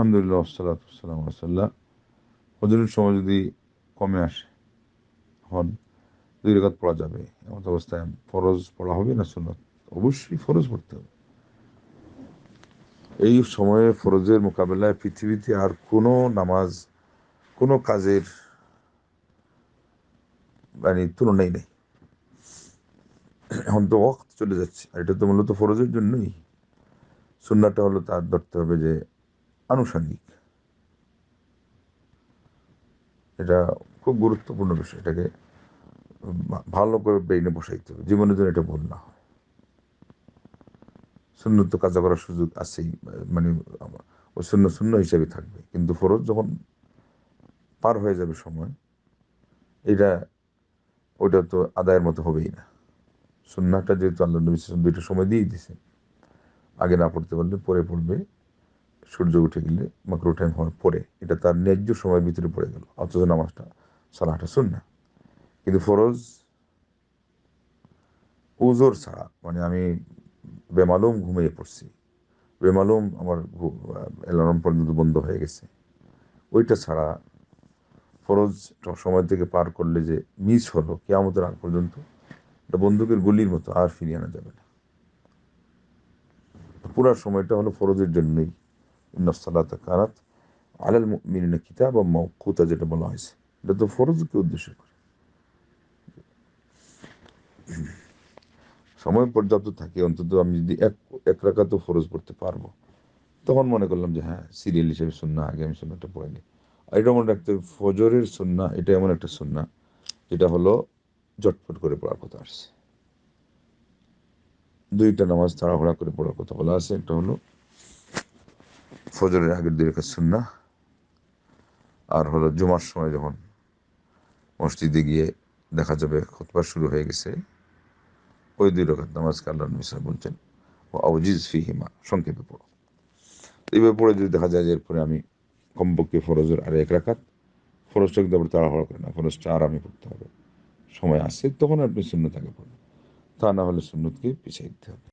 আলহামদুলিল্লাহ সালাতাম রসাল্লাহ হজরের সময় যদি কমে আসে হন দুই রেখাত পড়া যাবে। এমন অবস্থায় ফরজ পড়া হবে না সুন্নত? অবশ্যই ফরজ পড়তে হবে। এই সময়ে ফরজের মোকাবেলায় পৃথিবীতে আর কোনো নামাজ, কোনো কাজের মানে তুলনাই নেই। এখন তো ওয়াক্ত চলে যাচ্ছে, আর এটা তো মূলত ফরজের জন্যই। সুন্নাটা হলো তার ধরতে হবে যে আনুষঙ্গিক। এটা খুব গুরুত্বপূর্ণ বিষয়, এটাকে ভালো করে ব্রেইনে বসাইতে হবে। জীবনের জন্য এটা ভুল না। হয় শূন্য তো কাজা করার সুযোগ আছেই মানে ওই শূন্য শূন্য হিসেবে থাকবে। কিন্তু ফরজ যখন পার হয়ে যাবে সময়, এটা, ওইটা তো আদায়ের মতো হবেই না। সুন্নাটা যেহেতু আল্লাহ নবী দুইটা সময় দিয়েই দিছে, আগে না পড়তে পারলে পরে পড়বে। সূর্য উঠে গেলে মাকরু টাইম হওয়ার পরে এটা তার ন্যায্য সময়ের ভিতরে পড়ে গেল। অথচ নামাজটা সালাহটা না কিন্তু ফরজ উজোর ছাড়া মানে আমি বেমালুম ঘুমিয়ে পড়ছি। বেমালুম আমার অ্যালার্ম পর্যন্ত বন্ধ হয়ে গেছে। ওইটা ছাড়া ফরজ সময় থেকে পার করলে যে মিস হলো কেয়ামতের আগ পর্যন্ত, এটা বন্দুকের গুলির মতো আর ফিরিয়ে আনা যাবে না। পুরা সময়টা হলো ফরজের জন্যই কারাত আলাল কিতাব বা যেটা বলা হয়েছে এটা তো ফরজকে উদ্দেশ্য করে সময় পর্যাপ্ত থাকে, অন্তত আমি যদি এক এক ফরজ পড়তে পারব। তখন মনে করলাম যে হ্যাঁ সিরিয়াল হিসেবে শুননা আগে আমি সুন্নাটা পড়ে নিই। আর এটা মনে রাখতে ফজরের সুন্না এটা এমন একটা সুন্না যেটা হলো জটপট করে পড়ার কথা আসছে। দুইটা নামাজ তাড়াহুড়া করে পড়ার কথা বলা আছে, একটা হলো ফজরের আগের দুই রেখা সুন্না। আর হলো জুমার সময় যখন মসজিদে গিয়ে দেখা যাবে খুতবা শুরু হয়ে গেছে, ওই দুই রকাত নামাজকে আল্লাহ নবিসা বলছেন ও আউজিজ ফিহিমা সংক্ষেপে পড়ো। এইভাবে পড়ে যদি দেখা যায় যে এরপরে আমি কমপক্ষে ফরজের আর এক রাখাত ফরজটা কিন্তু আবার তাড়াহুড়া করে না ফরজটা আরামে পড়তে হবে। সময় আসে তখন আপনি শূন্য থাকে পড়বেন তা না হলে সুন্নতকে পিছিয়ে দিতে হবে।